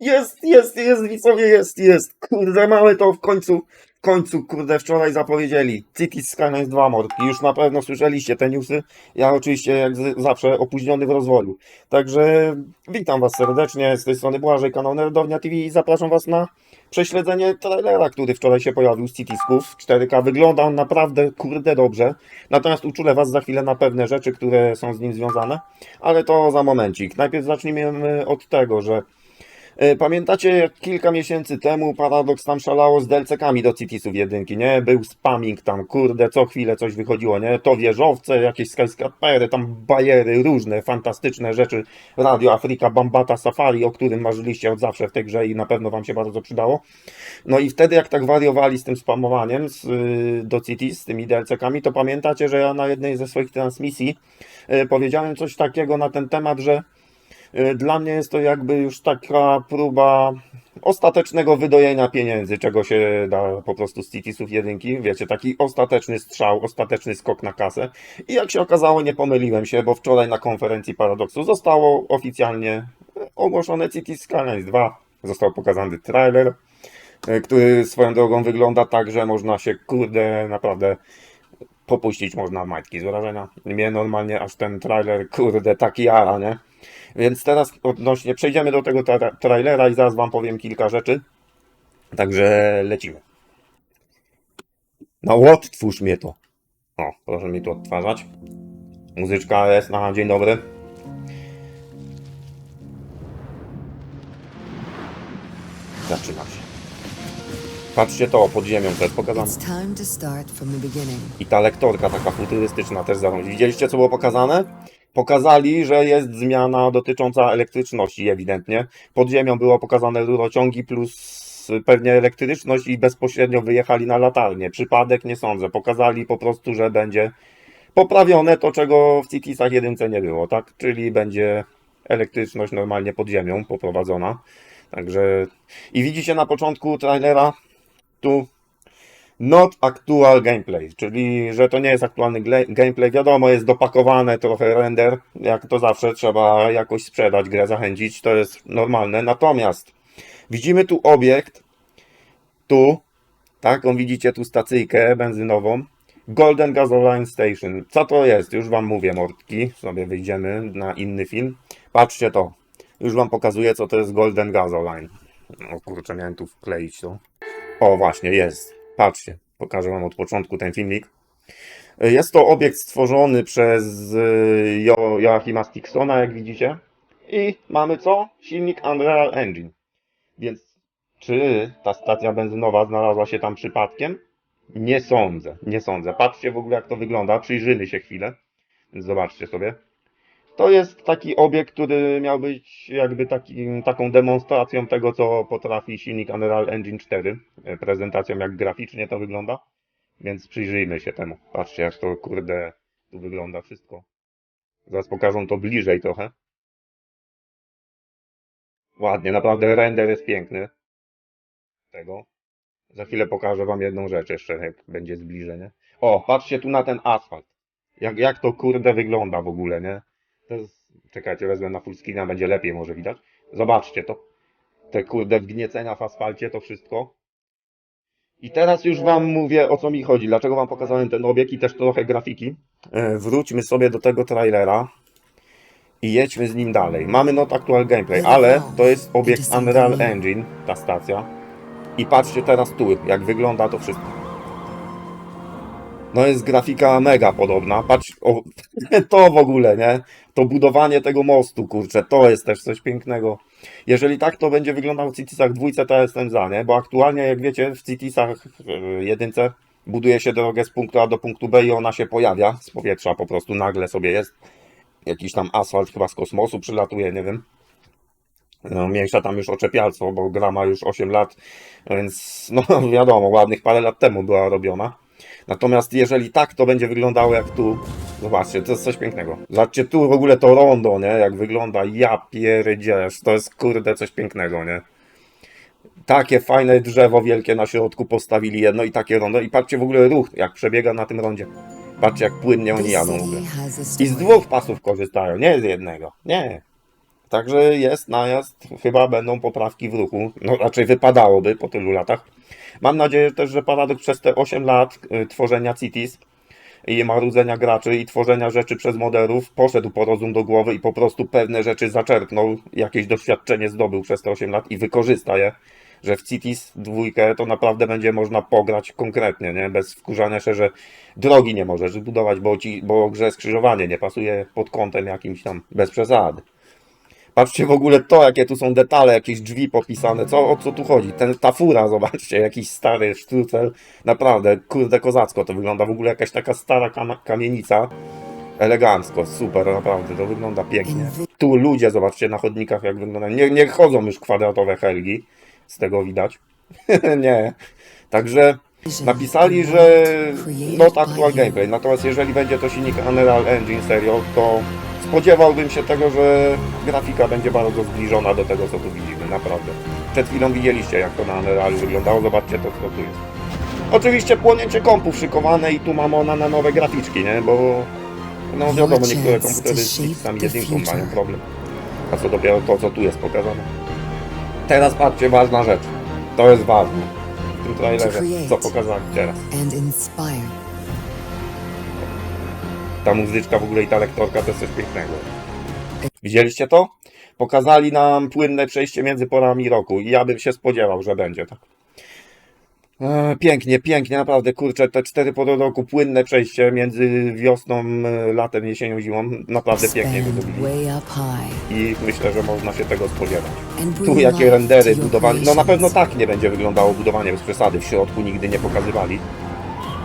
Jest, jest, jest, widzowie, jest, jest. Kurde, mamy to w końcu, w końcu, kurde, wczoraj zapowiedzieli. Cities Skylines 2 mordki. Już na pewno słyszeliście te newsy. Ja oczywiście, jak z, zawsze, opóźniony w rozwoju. Także witam Was serdecznie. Z tej strony Błażej, kanał Nerdownia TV i zapraszam Was na prześledzenie trailera, który wczoraj się pojawił z Citiesków 4K. Wygląda on naprawdę, kurde, dobrze. Natomiast uczulę Was za chwilę na pewne rzeczy, które są z nim związane. Ale to za momencik. Najpierw zacznijmy od tego, że Pamiętacie, jak kilka miesięcy temu Paradox tam szalało z DLC-kami do Citisów jedynki, nie? Był spamming tam, kurde, co chwilę coś wychodziło, nie? To wieżowce, jakieś skyscrapery, tam bajery, różne fantastyczne rzeczy. Radio Afrika, Bambata, Safari, o którym marzyliście od zawsze w tej grze i na pewno wam się bardzo przydało. No i wtedy jak tak wariowali z tym spamowaniem z, y, do Cities, z tymi DLC-kami, to pamiętacie, że ja na jednej ze swoich transmisji y, powiedziałem coś takiego na ten temat, że Dla mnie jest to jakby już taka próba ostatecznego wydojenia pieniędzy, czego się da po prostu z Citisów jedynki. Wiecie, taki ostateczny strzał, ostateczny skok na kasę. I jak się okazało, nie pomyliłem się, bo wczoraj na konferencji Paradoksu zostało oficjalnie ogłoszone Cities Skylines 2. Został pokazany trailer, y, który swoją drogą wygląda tak, że można się, kurde, naprawdę popuścić można majtki z wrażenia. Mnie normalnie aż ten trailer, kurde, taki jara, nie? Więc teraz odnośnie, przejdziemy do tego tra trailera i zaraz Wam powiem kilka rzeczy. Także lecimy. No odtwórz mnie to. O, proszę mi tu odtwarzać. Muzyczka jest na dzień dobry. Zaczyna się. Patrzcie to, pod ziemią to jest pokazane. To. I ta lektorka taka futurystyczna też zarządzi. Widzieliście co było pokazane? Pokazali, że jest zmiana dotycząca elektryczności ewidentnie. Pod ziemią było pokazane rurociągi plus pewnie elektryczność i bezpośrednio wyjechali na latarnię. Przypadek nie sądzę. Pokazali po prostu, że będzie poprawione to, czego w Citisach jedynce nie było, tak? Czyli będzie elektryczność normalnie pod ziemią poprowadzona. Także i widzicie na początku trailera tu Not actual gameplay, czyli że to nie jest aktualny gameplay. Wiadomo, jest dopakowane trochę render, jak to zawsze trzeba jakoś sprzedać grę, zachęcić, to jest normalne. Natomiast widzimy tu obiekt, tu, taką widzicie tu stacyjkę benzynową, Golden Gasoline Station. Co to jest? Już wam mówię, mordki, sobie wyjdziemy na inny film. Patrzcie to, już wam pokazuję, co to jest Golden Gasoline. O kurczę, miałem tu wkleić to. O, właśnie, jest. Patrzcie, pokażę Wam od początku ten filmik. Jest to obiekt stworzony przez y, Jo- Joachima Sticksona, jak widzicie. I mamy co? Silnik Unreal Engine. Więc czy ta stacja benzynowa znalazła się tam przypadkiem? Nie sądzę, nie sądzę. Patrzcie w ogóle jak to wygląda, przyjrzymy się chwilę. Zobaczcie sobie. To jest taki obiekt, który miał być jakby taki, taką demonstracją tego, co potrafi silnik Unreal Engine 4. e, Prezentacją, jak graficznie to wygląda. Więc przyjrzyjmy się temu. Patrzcie, jak to kurde tu wygląda wszystko. Zaraz pokażą to bliżej trochę. Ładnie, naprawdę render jest piękny. Tego. Za chwilę pokażę wam jedną rzecz jeszcze, jak będzie zbliżenie. O, patrzcie tu na ten asfalt. Jak, jak to kurde wygląda w ogóle, nie? Czekajcie, wezmę na fullscreena, będzie lepiej może widać. Zobaczcie to. Te kurde wgniecenia w asfalcie, to wszystko. I teraz już wam mówię o co mi chodzi. Dlaczego wam pokazałem ten obiekt i też trochę grafiki. E, wróćmy sobie do tego trailera. I jedźmy z nim dalej. Mamy not actual gameplay, ale to jest obiekt Unreal Engine, ta stacja. I patrzcie teraz tu, jak wygląda to wszystko. No jest grafika mega podobna. Patrz, o, to w ogóle, nie? To budowanie tego mostu, kurczę, to jest też coś pięknego. Jeżeli tak to będzie wyglądało w Citisach dwójce, to jestem za, nie? Bo aktualnie, jak wiecie, w Citisach yy, jedynce buduje się drogę z punktu A do punktu B i ona się pojawia z powietrza, po prostu nagle sobie jest. Jakiś tam asfalt chyba z kosmosu przylatuje, nie wiem. No, mniejsza tam już oczepialstwo, bo gra ma już 8 lat, więc no wiadomo, ładnych parę lat temu była robiona. Natomiast jeżeli tak to będzie wyglądało jak tu, zobaczcie, to jest coś pięknego. Zobaczcie tu w ogóle to rondo, nie? Jak wygląda, ja pierdziesz, to jest kurde coś pięknego, nie? Takie fajne drzewo wielkie na środku postawili jedno i takie rondo i patrzcie w ogóle ruch, jak przebiega na tym rondzie. Patrzcie jak płynnie oni jadą w ogóle. I z dwóch pasów korzystają, nie z jednego. Nie. Także jest najazd, chyba będą poprawki w ruchu. No raczej wypadałoby po tylu latach. Mam nadzieję też, że Paradox przez te 8 lat y, tworzenia Cities i marudzenia graczy i tworzenia rzeczy przez moderów poszedł po rozum do głowy i po prostu pewne rzeczy zaczerpnął, jakieś doświadczenie zdobył przez te 8 lat i wykorzysta je, że w Cities dwójkę to naprawdę będzie można pograć konkretnie, nie? Bez wkurzania się, że drogi nie możesz budować, bo, ci, bo grze skrzyżowanie nie pasuje pod kątem jakimś tam, bez przesady. Patrzcie w ogóle to, jakie tu są detale, jakieś drzwi popisane, co, o co tu chodzi. Ten, ta fura, zobaczcie, jakiś stary sztucel, naprawdę, kurde kozacko to wygląda, w ogóle jakaś taka stara kam- kamienica, elegancko, super, naprawdę, to wygląda pięknie. Tu ludzie, zobaczcie na chodnikach jak wyglądają, nie, nie chodzą już kwadratowe helgi, z tego widać, nie, także napisali, że not actual gameplay, natomiast jeżeli będzie to silnik Unreal Engine serio, to spodziewałbym się tego, że grafika będzie bardzo zbliżona do tego, co tu widzimy, naprawdę. Przed chwilą widzieliście, jak to na Unrealu wyglądało, zobaczcie to, co tu jest. Oczywiście płonięcie kompów szykowane i tu mamy ona na nowe graficzki, nie, bo no wiadomo, niektóre komputery z X-ami jedynką mają problem. A co dopiero to, co tu jest pokazane. Teraz patrzcie, ważna rzecz. To jest ważne. W tym trailerze, co pokazali teraz. Ta muzyczka w ogóle i ta lektorka to jest coś pięknego. Widzieliście to? Pokazali nam płynne przejście między porami roku i ja bym się spodziewał, że będzie tak. E, pięknie, pięknie, naprawdę, kurczę, te cztery pory roku, płynne przejście między wiosną, e, latem, jesienią, zimą, naprawdę pięknie high. I myślę, że można się tego spodziewać. Tu jakie rendery, to budowanie. No na pewno tak nie będzie wyglądało budowanie bez przesady. W środku nigdy nie pokazywali.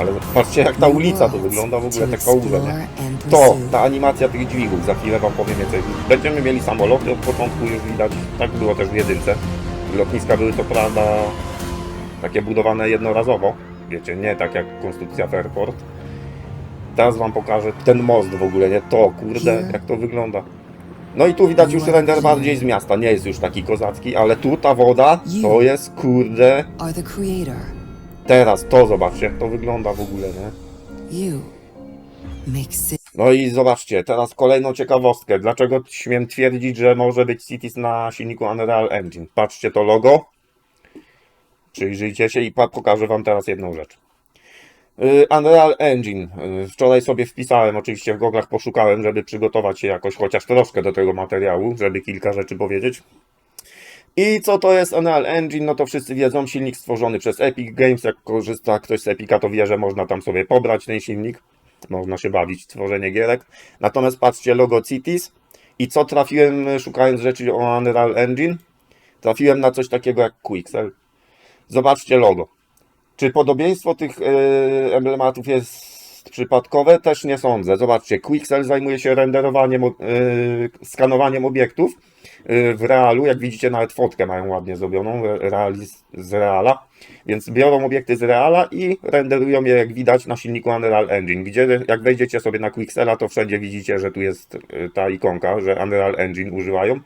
Ale patrzcie jak ta ulica tu wygląda, w ogóle te kałuże, nie? To, ta animacja tych dźwigów, za chwilę wam powiem więcej. Będziemy mieli samoloty od początku już widać, tak było też w jedynce. Lotniska były to prawda takie budowane jednorazowo, wiecie, nie tak jak konstrukcja w Airport. Teraz wam pokażę ten most w ogóle, nie? To, kurde, jak to wygląda. No i tu widać już render bardziej z miasta, nie jest już taki kozacki, ale tu ta woda, to jest, kurde. Teraz to zobaczcie, jak to wygląda w ogóle, nie? No i zobaczcie, teraz kolejną ciekawostkę. Dlaczego śmiem twierdzić, że może być Cities na silniku Unreal Engine? Patrzcie to logo. Przyjrzyjcie się i pokażę Wam teraz jedną rzecz. Yy, Unreal Engine. Yy, Wczoraj sobie wpisałem, oczywiście w goglach poszukałem, żeby przygotować się jakoś chociaż troszkę do tego materiału, żeby kilka rzeczy powiedzieć. I co to jest Unreal Engine? No to wszyscy wiedzą, silnik stworzony przez Epic Games. Jak korzysta ktoś z Epica, to wie, że można tam sobie pobrać ten silnik. Można się bawić w tworzenie gierek. Natomiast patrzcie logo Cities i co trafiłem szukając rzeczy o Unreal Engine? Trafiłem na coś takiego jak Quixel. Zobaczcie logo. Czy podobieństwo tych e, emblematów jest przypadkowe? Też nie sądzę. Zobaczcie, Quixel zajmuje się renderowaniem, e, skanowaniem obiektów w realu. Jak widzicie, nawet fotkę mają ładnie zrobioną re- realiz- z reala. Więc biorą obiekty z reala i renderują je, jak widać, na silniku Unreal Engine. Gdzie, jak wejdziecie sobie na Quixela, to wszędzie widzicie, że tu jest e, ta ikonka, że Unreal Engine używają.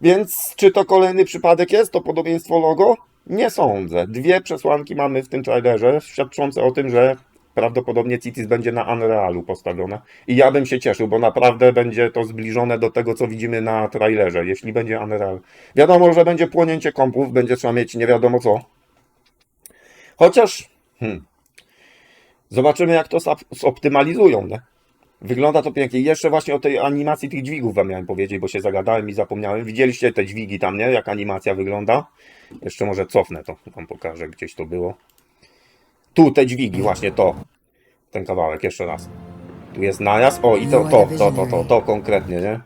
Więc czy to kolejny przypadek jest, to podobieństwo logo? Nie sądzę. Dwie przesłanki mamy w tym trailerze, świadczące o tym, że prawdopodobnie Cities będzie na Unrealu postawione. I ja bym się cieszył, bo naprawdę będzie to zbliżone do tego, co widzimy na trailerze, jeśli będzie Unreal. Wiadomo, że będzie płonięcie kompów, będzie trzeba mieć nie wiadomo co. Chociaż hmm, zobaczymy, jak to zop- zoptymalizują, nie? Wygląda to pięknie. Jeszcze właśnie o tej animacji tych dźwigów wam miałem powiedzieć, bo się zagadałem i zapomniałem. Widzieliście te dźwigi tam, nie? Jak animacja wygląda? Jeszcze może cofnę to, wam pokażę, gdzieś to było. Tu te dźwigi, właśnie to. Ten kawałek, jeszcze raz. Tu jest najazd. O, i to, to, to, to, to, to konkretnie, nie?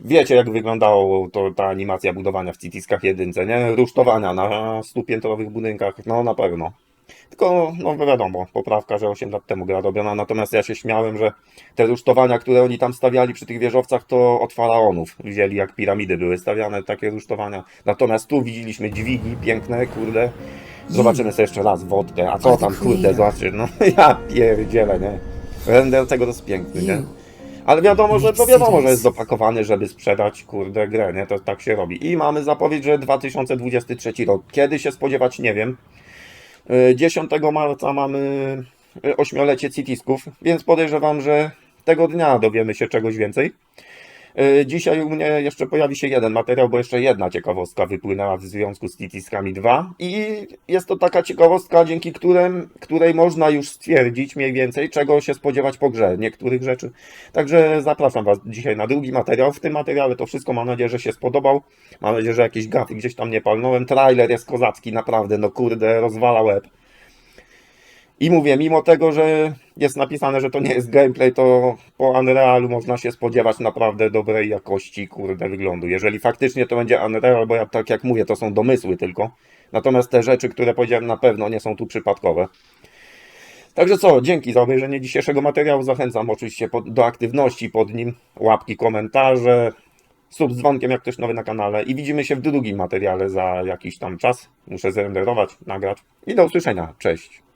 Wiecie, jak wyglądało to, ta animacja budowania w Citiskach jedynce, nie? Rusztowania na stupiętrowych budynkach, no na pewno. Tylko, no wiadomo, poprawka, że 8 lat temu gra robiona, natomiast ja się śmiałem, że te rusztowania, które oni tam stawiali przy tych wieżowcach, to od faraonów wzięli, jak piramidy były stawiane, takie rusztowania. Natomiast tu widzieliśmy dźwigi piękne, kurde. Zobaczymy sobie jeszcze raz wodkę, a co tam, kurde, zobaczcie, no ja pierdzielę, nie? Render tego to jest piękny, nie? Ale wiadomo, że to wiadomo, że jest dopakowany, żeby sprzedać, kurde, grę, nie? To tak się robi. I mamy zapowiedź, że 2023 rok. Kiedy się spodziewać, nie wiem. Y, 10 marca mamy y, ośmiolecie Citisków, więc podejrzewam, że tego dnia dowiemy się czegoś więcej. E, Dzisiaj u mnie jeszcze pojawi się jeden materiał, bo jeszcze jedna ciekawostka wypłynęła w związku z Titiskami 2 i jest to taka ciekawostka, dzięki którym, której można już stwierdzić mniej więcej, czego się spodziewać po grze, niektórych rzeczy. Także zapraszam Was dzisiaj na drugi materiał. W tym materiale to wszystko mam nadzieję, że się spodobał. Mam nadzieję, że jakieś gafy gdzieś tam nie palnąłem. Trailer jest kozacki, naprawdę, no kurde, rozwala łeb. I mówię, mimo tego, że jest napisane, że to nie jest gameplay, to po Unrealu można się spodziewać naprawdę dobrej jakości, kurde, wyglądu. Jeżeli faktycznie to będzie Unreal, bo ja tak jak mówię, to są domysły tylko. Natomiast te rzeczy, które powiedziałem, na pewno nie są tu przypadkowe. Także co, dzięki za obejrzenie dzisiejszego materiału. Zachęcam oczywiście pod, do aktywności pod nim, łapki, komentarze, sub z dzwonkiem, jak ktoś nowy na kanale. I widzimy się w drugim materiale za jakiś tam czas. Muszę zrenderować, nagrać. I do usłyszenia. Cześć.